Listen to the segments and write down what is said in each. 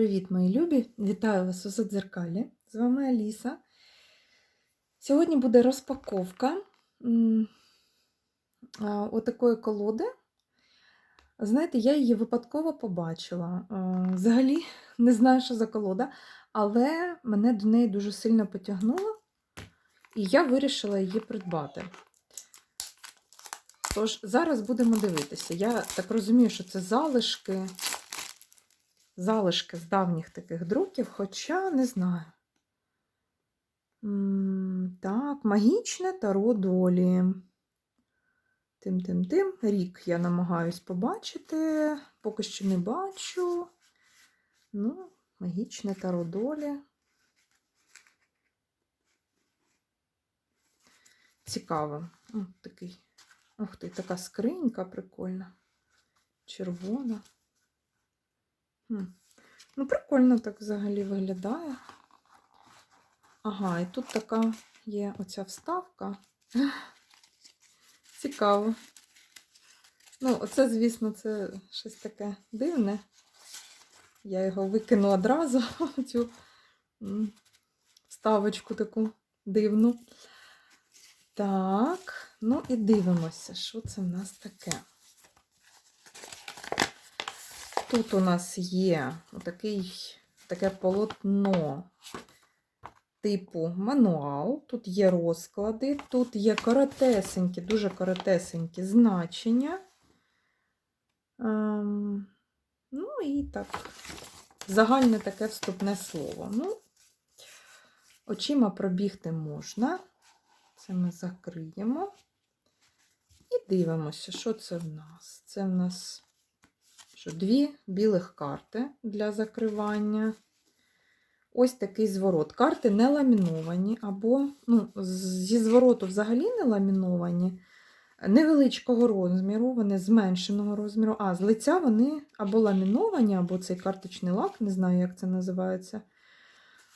Привіт, мої любі! Вітаю вас у Задзеркалі. З вами Аліса. Сьогодні буде розпаковка отакої колоди. Знаєте, я її випадково побачила. Взагалі не знаю, що за колода, але мене до неї дуже сильно потягнуло, і я вирішила її придбати. Тож, зараз будемо дивитися. Я так розумію, що це залишки залишки з давніх таких друків, хоча не знаю. Так, магічне таро долі. Тим-тим-тим. Рік я намагаюсь побачити, поки що не бачу. Ну, магічне таро долі. Цікаво. О, такий. Ух ти, така скринька прикольна. Червона. Ну, прикольно так взагалі виглядає. Ага, і тут така є оця вставка. Цікаво. Ну, оце, звісно, це щось таке дивне. Я його викину одразу, цю вставочку таку дивну. Так, ну і дивимося, що це в нас таке. Тут у нас є отакий, таке полотно типу мануал, тут є розклади, тут є коротесенькі, дуже коротесенькі значення. Ем, ну і так, загальне таке вступне слово. Ну, очима пробігти можна. Це ми закриємо. І дивимося, що це в нас. Це в нас що дві білих карти для закривання. Ось такий зворот. Карти не ламіновані, або ну, зі звороту взагалі не ламіновані, невеличкого розміру, вони зменшеного розміру, а з лиця вони або ламіновані, або цей карточний лак, не знаю, як це називається.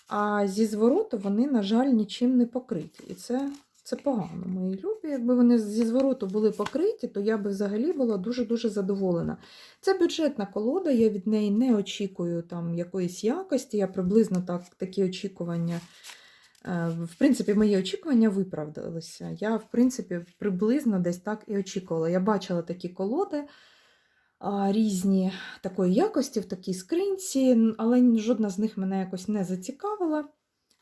А зі звороту вони, на жаль, нічим не покриті. І це це погано, мої любі. Якби вони зі звороту були покриті, то я би взагалі була дуже-дуже задоволена. Це бюджетна колода, я від неї не очікую там якоїсь якості. Я приблизно так, такі очікування. е, В принципі, мої очікування виправдалися. Я, в принципі, приблизно десь так і очікувала. Я бачила такі колоди різні такої якості в такій скринці, але жодна з них мене якось не зацікавила.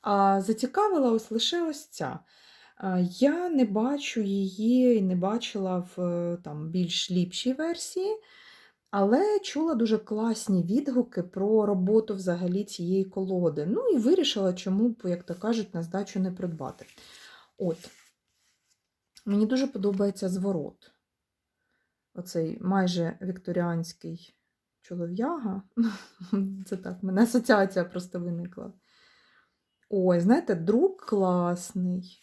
А зацікавила ось лише ось ця. Я не бачу її і не бачила в е, там, більш ліпшій версії, але чула дуже класні відгуки про роботу взагалі цієї колоди. Ну і вирішила, чому, як то кажуть, на здачу не придбати. От, мені дуже подобається зворот. Оцей майже вікторіанський чолов'яга. Це так, в мене асоціація просто виникла. Ой, знаєте, друк класний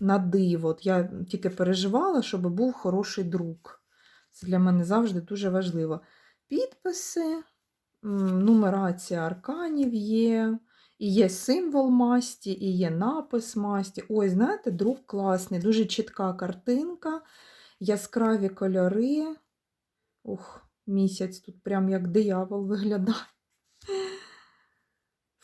на диво. От я тільки переживала, щоб був хороший друк. Це для мене завжди дуже важливо. Підписи, нумерація арканів є, і є символ масті, і є напис масті. Ой, знаєте, друк класний, дуже чітка картинка, яскраві кольори. Ух, місяць тут прям як диявол виглядає.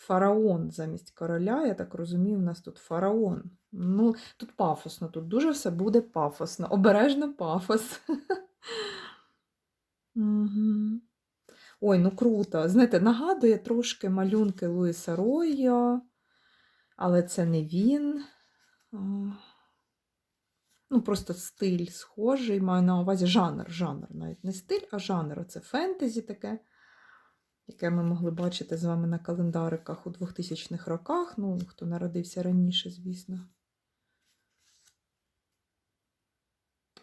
Фараон замість короля, я так розумію, у нас тут фараон. Ну, тут пафосно, тут дуже все буде пафосно. Обережно пафос. Ой, ну круто. Знаєте, нагадує трошки малюнки Луїса Ройо, але це не він. Ну, просто стиль схожий, маю на увазі жанр, жанр, навіть не стиль, а жанр. Це фентезі таке, яке ми могли бачити з вами на календариках у 2000-х роках. Ну, хто народився раніше, звісно.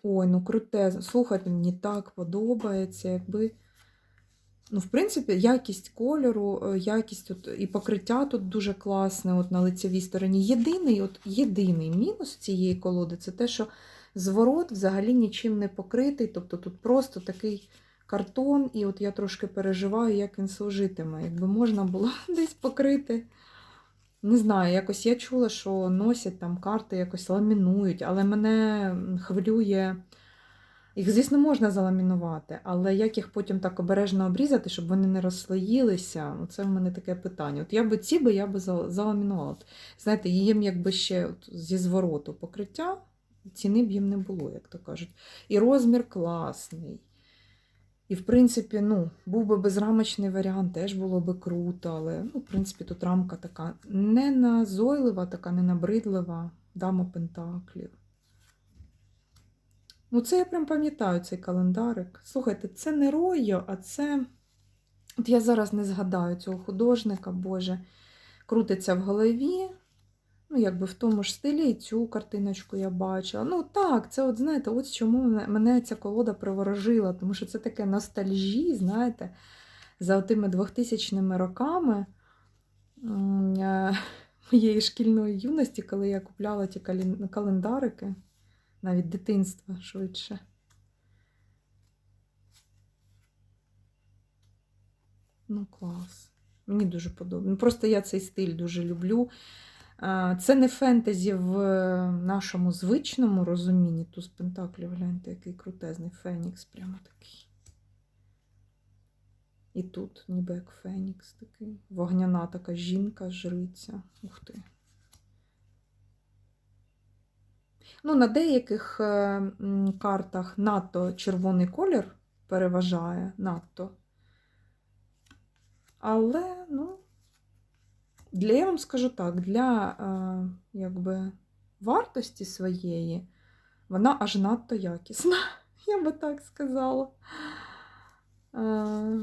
Ой, ну круте. Слухайте, мені так подобається, якби. Ну, в принципі, якість кольору, е, якість тут, і покриття тут дуже класне от на лицевій стороні. Єдиний от, єдиний мінус цієї колоди це те, що зворот взагалі нічим не покритий. Тобто тут просто такий картон, і от я трошки переживаю, як він служитиме. Якби можна було десь покрити. Не знаю, якось я чула, що носять там карти, якось ламінують, але мене хвилює Їх, звісно, можна заламінувати, але як їх потім так обережно обрізати, щоб вони не розслоїлися, це в мене таке питання. От я би ці би я би заламінувала. Знаєте, їм якби ще от зі звороту покриття, ціни б їм не було, як то кажуть. І розмір класний. І, в принципі, ну, був би безрамочний варіант, теж було би круто, але, ну, в принципі, тут рамка така не назойлива, така не набридлива, дама пентаклів. Ну, це я прям пам'ятаю цей календарик. Слухайте, це не Ройо, а це. От я зараз не згадаю цього художника, Боже, крутиться в голові. Ну, якби в тому ж стилі і цю картиночку я бачила. Ну так, це от знаєте, от чому мене, ця колода приворожила, тому що це таке ностальжі, знаєте, за тими 2000 ми роками е, моєї шкільної юності, коли я купляла ті календарики, навіть дитинства швидше. Ну, клас. Мені дуже подобається. Ну, просто я цей стиль дуже люблю. Це не фентезі в нашому звичному розумінні. Туз Пентаклів, гляньте, який крутезний Фенікс, прямо такий. І тут, ніби як Фенікс такий. Вогняна така жінка, жриця. Ух ти. Ну, на деяких е, картах надто червоний колір переважає надто. Але, ну, для, я вам скажу так, для е, якби, вартості своєї вона аж надто якісна, я би так сказала. Е,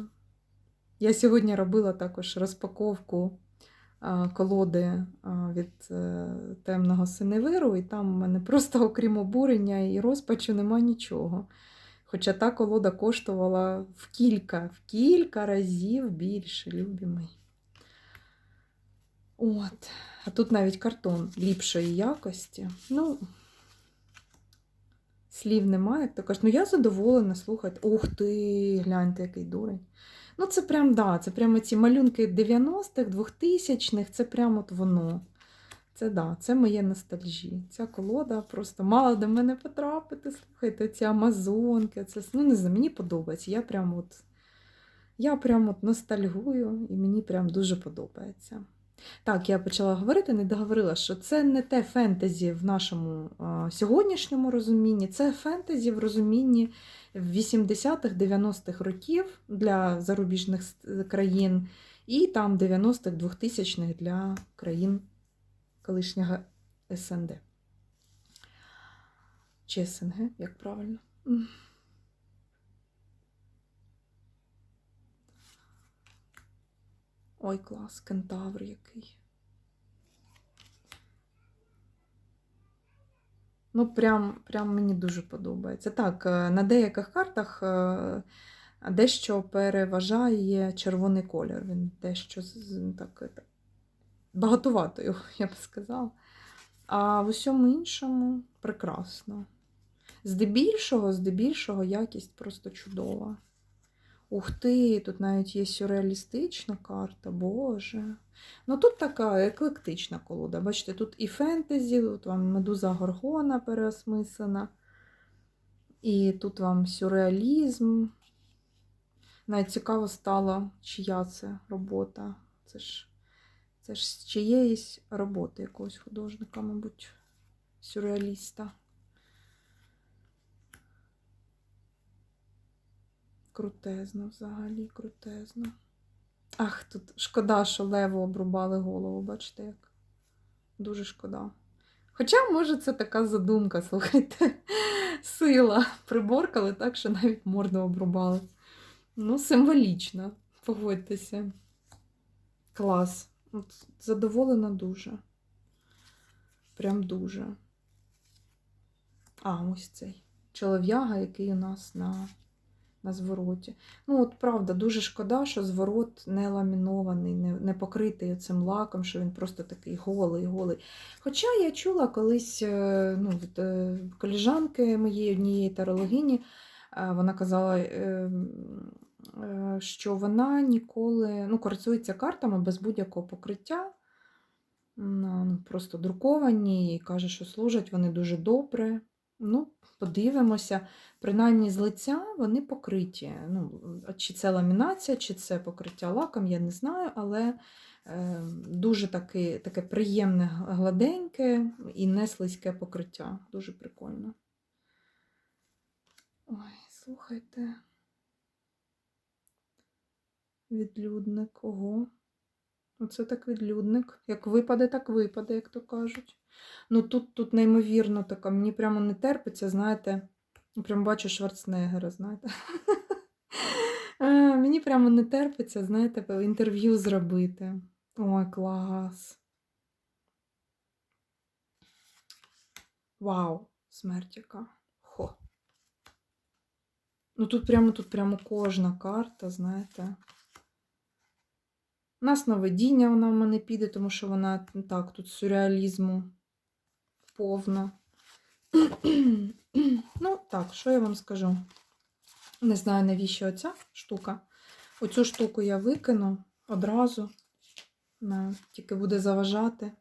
я сьогодні робила також розпаковку е, колоди е, від е, темного синевиру, і там в мене просто, окрім обурення і розпачу, нема нічого. Хоча та колода коштувала в кілька, в кілька разів більше, любі мої. От. А тут навіть картон ліпшої якості. Ну, слів немає, то кажуть. Ну, я задоволена, слухайте. Ух ти, гляньте, який дурень. Ну, це прям, да, це прямо ці малюнки 90-х, 2000-х, це прямо от воно. Це да, це моє ностальжі. Ця колода просто мала до мене потрапити. Слухайте, ці амазонки, це ну не знаю, мені подобається. Я прям от, я прям от ностальгую, і мені прям дуже подобається. Так, я почала говорити, не договорила, що це не те фентезі в нашому а, сьогоднішньому розумінні, це фентезі в розумінні 80-х, 90-х років для зарубіжних країн, і там 90-х, 2000-х для країн колишнього СНД. Чи СНГ, як правильно? Ой, клас, кентавр який. Ну, прям, прям мені дуже подобається. Так, е, на деяких картах е, дещо переважає червоний колір. Він дещо так, е, багатувато його, я б сказала. А в усьому іншому прекрасно. Здебільшого, здебільшого якість просто чудова. Ух ти, тут навіть є сюрреалістична карта, Боже. Ну тут така еклектична колода. Бачите, тут і фентезі, тут вам медуза Горгона переосмислена, і тут вам сюрреалізм. Навіть цікаво стало, чия це робота. Це ж, це ж з чиєїсь роботи якогось художника, мабуть, сюрреаліста. Крутезно взагалі, крутезно. Ах, тут шкода, що леву обрубали голову, бачите як? Дуже шкода. Хоча, може, це така задумка, слухайте, сила. Приборкали так, що навіть морду обрубали. Ну, символічно, погодьтеся. Клас. От, задоволена дуже. Прям дуже. А, ось цей чолов'яга, який у нас на на звороті. Ну, от правда, дуже шкода, що зворот не ламінований, не, не покритий цим лаком, що він просто такий голий, голий. Хоча я чула колись е, ну, від е, коліжанки моєї однієї тарологині, е, вона казала, що вона ніколи ну, користується картами без будь-якого покриття. Ну, просто друковані, і каже, що служать вони дуже добре. Ну, подивимося. Принаймні з лиця вони покриті. Ну, чи це ламінація, чи це покриття лаком, я не знаю, але е, дуже таке, таке приємне, гладеньке і не слизьке покриття. Дуже прикольно. Ой, слухайте. Відлюдник, ого. Оце так відлюдник. Як випаде, так випаде, як то кажуть. Ну тут, тут неймовірно така, мені прямо не терпиться, знаєте. Прям бачу Шварценеггера, знаєте. Е, Мені прямо не терпиться, знаєте, інтерв'ю зробити. Ой, клас. Вау, смерть яка. Хо. Ну тут прямо тут прямо кожна карта, знаєте. У нас наведіння вона в мене піде, тому що вона ну, так, тут сюрреалізму повно. ну, так, що я вам скажу? Не знаю, навіщо оця штука. Оцю штуку я викину одразу. Вона тільки буде заважати.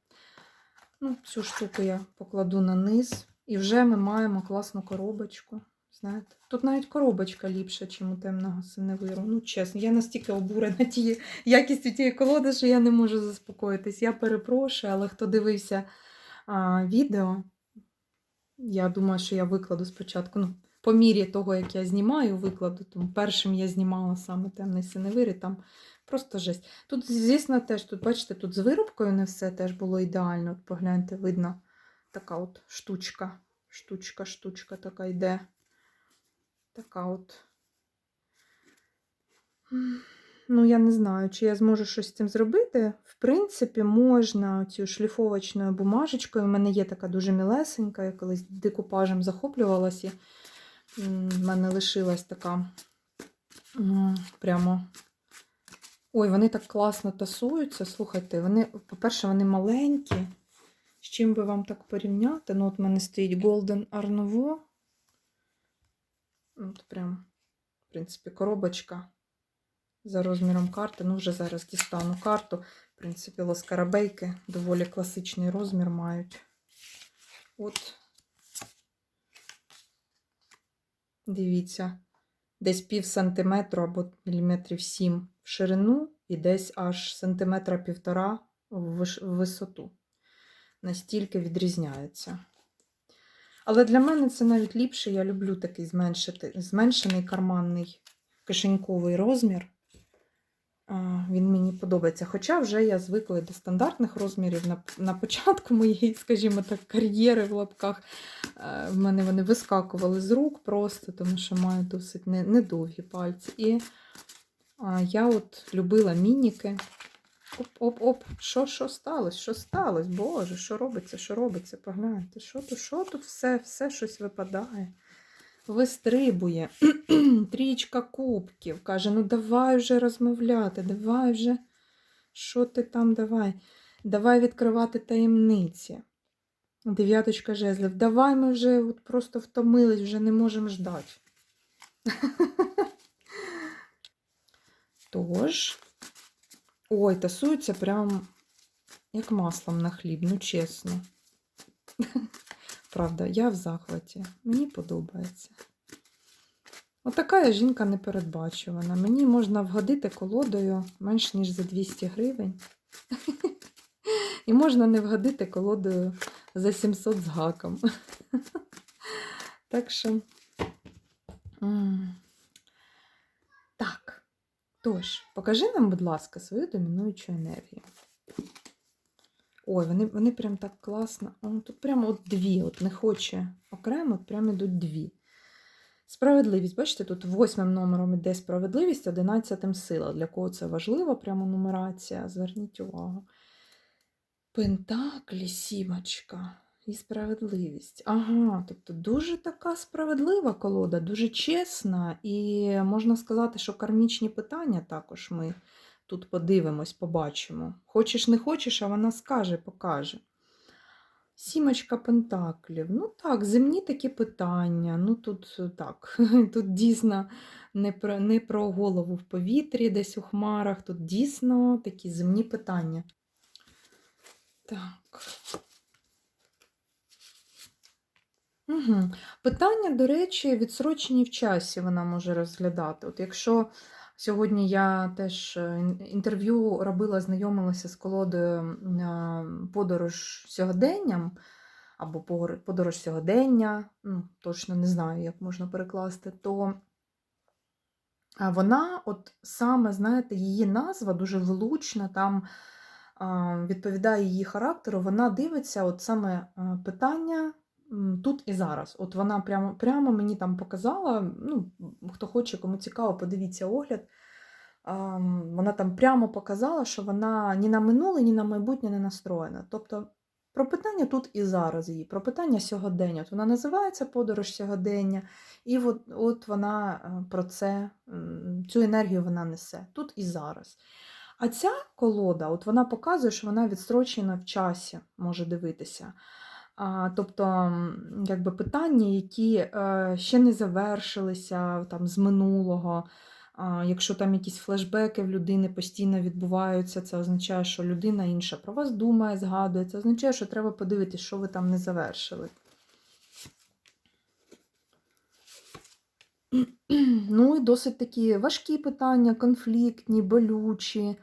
Ну, цю штуку я покладу на низ. І вже ми маємо класну коробочку. Знаєте, тут навіть коробочка ліпша, ніж у темного синевиру. Ну, чесно, я настільки обурена тією якістю тієї колоди, що я не можу заспокоїтись. Я перепрошую, але хто дивився а, відео, я думаю, що я викладу спочатку. Ну, по мірі того, як я знімаю, викладу. Тому першим я знімала саме темний синевир, і там просто жесть. Тут, звісно, теж, тут, бачите, тут з виробкою не все теж було ідеально. От погляньте, видно, така от штучка. Штучка, штучка така йде. Така от. Ну, я не знаю, чи я зможу щось з цим зробити. В принципі, можна цю шліфовочною бумажечкою. У мене є така дуже мілесенька, я колись декупажем захоплювалася. В мене лишилась така прямо. Ой, вони так класно тасуються. Слухайте, вони, по-перше, вони маленькі. З чим би вам так порівняти? Ну, от в мене стоїть Golden Arnovo. От прям, в принципі, коробочка за розміром карти. Ну, вже зараз дістану карту. В принципі, лоскарабейки доволі класичний розмір мають. От, дивіться, десь пів сантиметру або міліметрів сім в ширину і десь аж сантиметра півтора в висоту. Настільки відрізняється. Але для мене це навіть ліпше. Я люблю такий зменшити, зменшений карманний кишеньковий розмір. Він мені подобається. Хоча вже я звикла до стандартних розмірів. На, на початку моєї, скажімо так, кар'єри в лапках в мене вони вискакували з рук просто, тому що маю досить не- недовгі пальці. І я от любила мініки. Оп-оп-оп. Що, що сталося? Що сталося? Боже, що робиться, що робиться? Погляньте, що тут, що тут все, все щось випадає. Вистрибує. Трічка кубків. Каже, ну давай вже розмовляти, давай вже. Що ти там давай? Давай відкривати таємниці. Дев'яточка жезлів. Давай ми вже от просто втомились, вже не можемо ждати. Тож. Ой, тасується прям як маслом на хліб, ну чесно. Правда, я в захваті. Мені подобається. Отака я жінка непередбачувана. Мені можна вгодити колодою менш ніж за 200 гривень. І можна не вгодити колодою за 700 з гаком. Так що. Тож, покажи нам, будь ласка, свою домінуючу енергію. Ой, вони, вони прям так класно. О, тут прямо от дві, от не хоче окремо, от прямо йдуть дві. Справедливість, бачите, тут восьмим номером іде справедливість, одинадцятим сила. Для кого це важливо, прямо нумерація, зверніть увагу. Пентаклі, сімочка і справедливість. Ага, тобто дуже така справедлива колода, дуже чесна, і можна сказати, що кармічні питання також ми тут подивимось, побачимо. Хочеш, не хочеш, а вона скаже, покаже. Сімочка пентаклів. Ну так, земні такі питання. Ну тут е, так, тут дійсно не про, не про голову в повітрі, десь у хмарах. Тут дійсно такі земні питання. Так. Угу. Питання, до речі, відсрочені в часі вона може розглядати. От якщо сьогодні я теж е, інтерв'ю робила, знайомилася з колодою подорож сьогоденням або подорож сьогодення, ну, точно не знаю, як можна перекласти, то вона, от саме, знаєте, її назва дуже влучна, там відповідає її характеру, вона дивиться, от саме питання м, тут і зараз. От вона прямо, прямо мені там показала. Ну, хто хоче, кому цікаво, подивіться огляд. Вона там прямо показала, що вона ні на минуле, ні на майбутнє не настроєна. Тобто про питання тут і зараз її, про питання сьогодення. От вона називається подорож сьогодення, і от, от вона е, про це, цю енергію вона несе тут і зараз. А ця колода, от вона показує, що вона відстрочена в часі, може дивитися. Тобто, якби питання, які е, ще не завершилися там, з минулого. Якщо там якісь флешбеки в людини постійно відбуваються, це означає, що людина інша про вас думає, згадує. Це означає, що треба подивитися, що ви там не завершили. Ну і досить такі важкі питання, конфліктні, болючі.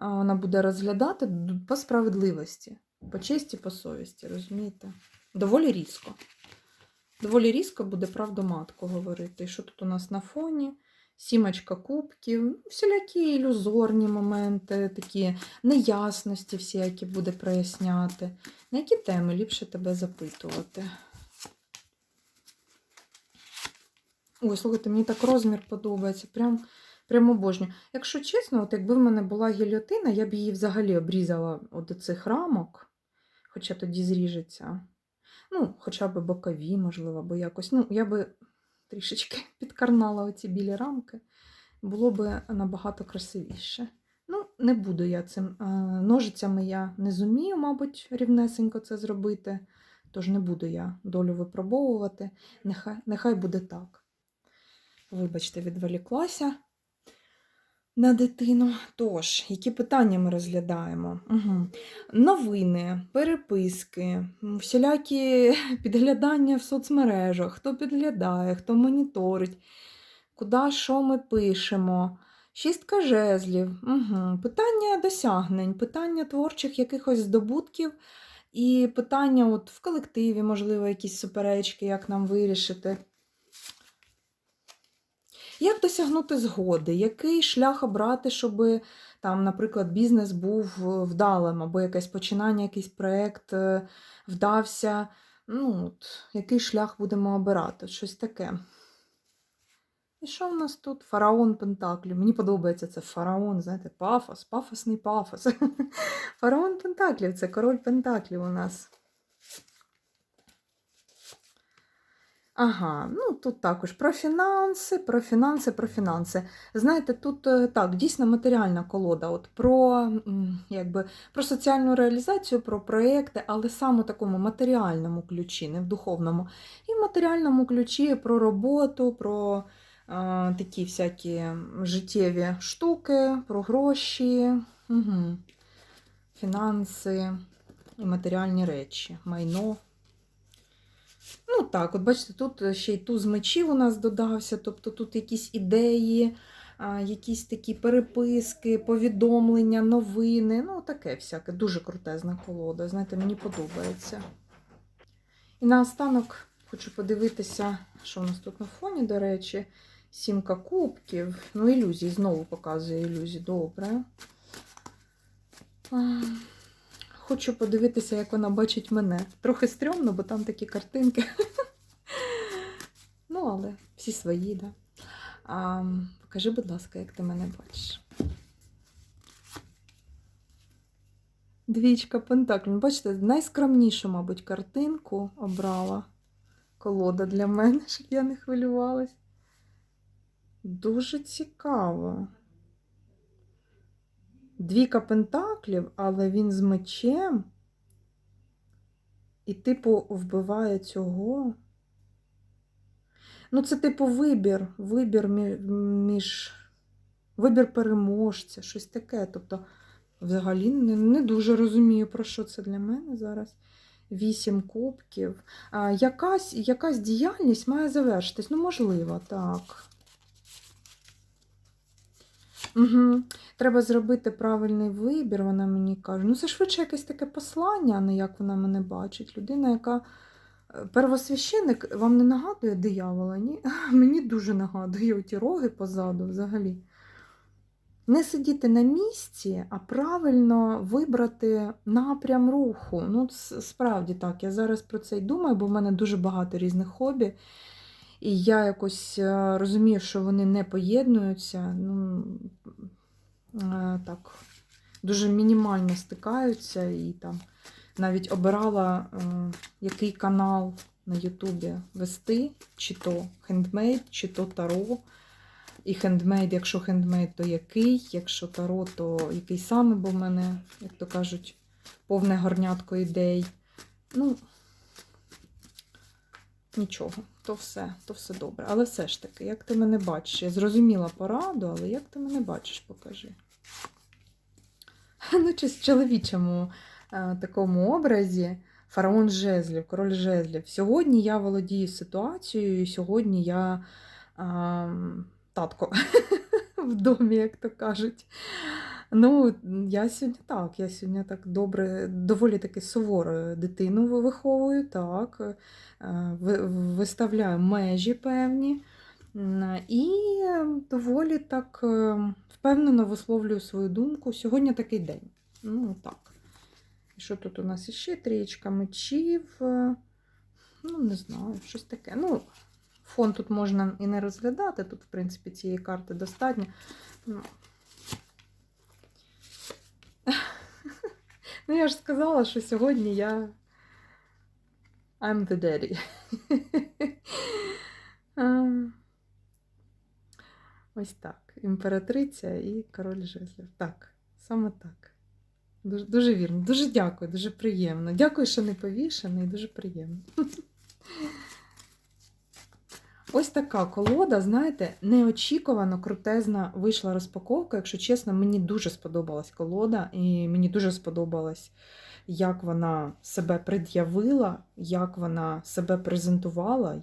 Вона буде розглядати по справедливості, по честі, по совісті, розумієте? Доволі різко. Доволі різко буде правду матку говорити. І що тут у нас на фоні? Сімочка кубків, всілякі ілюзорні моменти, такі неясності, всякі буде проясняти. На які теми ліпше тебе запитувати? Ой, слухайте, мені так розмір подобається. Прям, прям обожнюю. Якщо чесно, от якби в мене була гільотина, я б її взагалі обрізала от до цих рамок, хоча тоді зріжеться. Ну, хоча б бокові, можливо, або якось. Ну, я би трішечки підкарнала оці білі рамки. Було б набагато красивіше. Ну, не буду я цим. е, Ножицями я не зумію, мабуть, рівнесенько це зробити. Тож не буду я долю випробовувати. Нехай, нехай буде так. Вибачте, відволіклася на дитину. Тож, які питання ми розглядаємо? Угу. Новини, переписки, всілякі підглядання в соцмережах, хто підглядає, хто моніторить, куди що ми пишемо. Шістка жезлів, угу. питання досягнень, питання творчих якихось здобутків і питання от в колективі, можливо, якісь суперечки, як нам вирішити. Як досягнути згоди? Який шлях обрати, щоб там, наприклад, бізнес був е, вдалим, або якесь починання, якийсь проєкт е, вдався? Ну, от, який шлях будемо обирати? Щось таке. І що в нас тут? Фараон Пентаклів. Мені подобається це фараон, знаєте, пафос, пафосний пафос. Фараон Пентаклів це король Пентаклів у нас. Ага, ну тут також про фінанси, про фінанси, про фінанси. Знаєте, тут е, так, дійсно матеріальна колода. От про, якби, про соціальну реалізацію, про проекти, але саме у такому матеріальному ключі, не в духовному. І в матеріальному ключі про роботу, про е, такі всякі життєві штуки, про гроші, угу. фінанси і матеріальні речі, майно. Ну так, от бачите, тут ще й туз мечів у нас додався, тобто тут якісь ідеї, якісь такі переписки, повідомлення, новини. Ну, таке всяке. Дуже крутезна колода. Знаєте, мені подобається. І наостанок хочу подивитися, що у нас тут на фоні, до речі, сімка кубків. Ну, ілюзії, знову показує ілюзії. Добре. Хочу подивитися, як вона бачить мене. Трохи стрьомно, бо там такі картинки. Ну, але всі свої, да. А, покажи, будь ласка, як ти мене бачиш. Двічка пентаклів. Бачите, найскромнішу, мабуть, картинку обрала колода для мене, щоб я не хвилювалась. Дуже цікаво. Двіка пентаклів, але він з мечем. І, типу, вбиває цього. Ну, це, типу, вибір. Вибір між вибір переможця, щось таке. Тобто, взагалі не, не дуже розумію, про що це для мене зараз. Вісім кубків. А, якась, якась діяльність має завершитись. Ну, можливо, так. Угу. Треба зробити правильний вибір, вона мені каже. Ну, це швидше якесь таке послання, а не як вона мене бачить. Людина, яка. е, Первосвященик вам не нагадує диявола, ні? Мені дуже нагадує оті роги позаду взагалі. Не сидіти на місці, а правильно вибрати напрям руху. Ну, справді так, я зараз про це й думаю, бо в мене дуже багато різних хобі. І я якось е, розумію, що вони не поєднуються. Ну, е, так, дуже мінімально стикаються і там навіть обирала, е, який канал на Ютубі вести, чи то хендмейд, чи то таро. І хендмейд, якщо хендмейд, то який, якщо таро, то який саме, бо в мене, як то кажуть, повне горнятко ідей. Ну, нічого, то все, то все добре. Але все ж таки, як ти мене бачиш? Я зрозуміла пораду, але як ти мене бачиш, покажи. Ну, чи в чоловічому е, такому образі фараон жезлів, король жезлів. Сьогодні я володію ситуацією, і сьогодні я а, татко в домі, як то кажуть. Ну, я сьогодні так, я сьогодні так добре, доволі таки суворо дитину виховую, так, е, виставляю межі певні. І доволі так е, впевнено висловлюю свою думку. Сьогодні такий день. Ну, так. І що тут у нас іще? Трієчка мечів. е, Ну, не знаю, щось таке. Ну, фон тут можна і не розглядати. Тут, в принципі, цієї карти достатньо. Ну, я ж сказала, що сьогодні я I'm the daddy. Ось так. Імператриця і король жезлів. Так, саме так. Дуже, дуже вірно. Дуже дякую, дуже приємно. Дякую, що не повішений, дуже приємно. Ось така колода, знаєте, неочікувано крутезна вийшла розпаковка. Якщо чесно, мені дуже сподобалась колода, і мені дуже сподобалось, як вона себе пред'явила, як вона себе презентувала,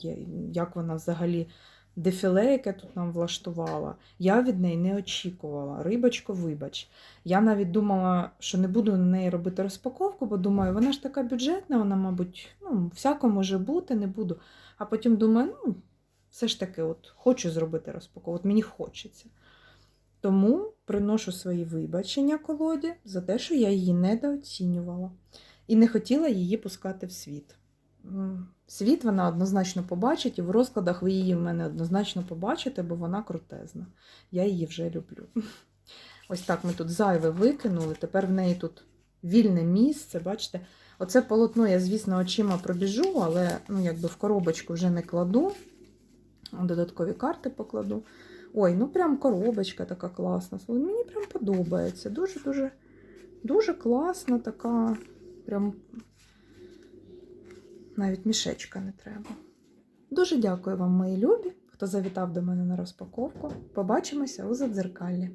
як вона взагалі дефіле, яке тут нам влаштувала. Я від неї не очікувала. Рибочко, вибач. Я навіть думала, що не буду на неї робити розпаковку, бо думаю, вона ж така бюджетна, вона, мабуть, ну, всяко може бути, не буду. А потім думаю, ну, все ж таки, от хочу зробити розпаковку, от мені хочеться. Тому приношу свої вибачення колоді за те, що я її недооцінювала і не хотіла її пускати в світ. Світ вона однозначно побачить, і в розкладах ви її в мене однозначно побачите, бо вона крутезна. Я її вже люблю. Ось так ми тут зайве викинули. Тепер в неї тут вільне місце. Бачите, оце полотно я, звісно, очима пробіжу, але ну, якби в коробочку вже не кладу. Додаткові карти покладу. Ой, ну прям коробочка така класна. Мені прям подобається. Дуже-дуже дуже класна така. Прям навіть мішечка не треба. Дуже дякую вам, мої любі, хто завітав до мене на розпаковку. Побачимося у задзеркаллі.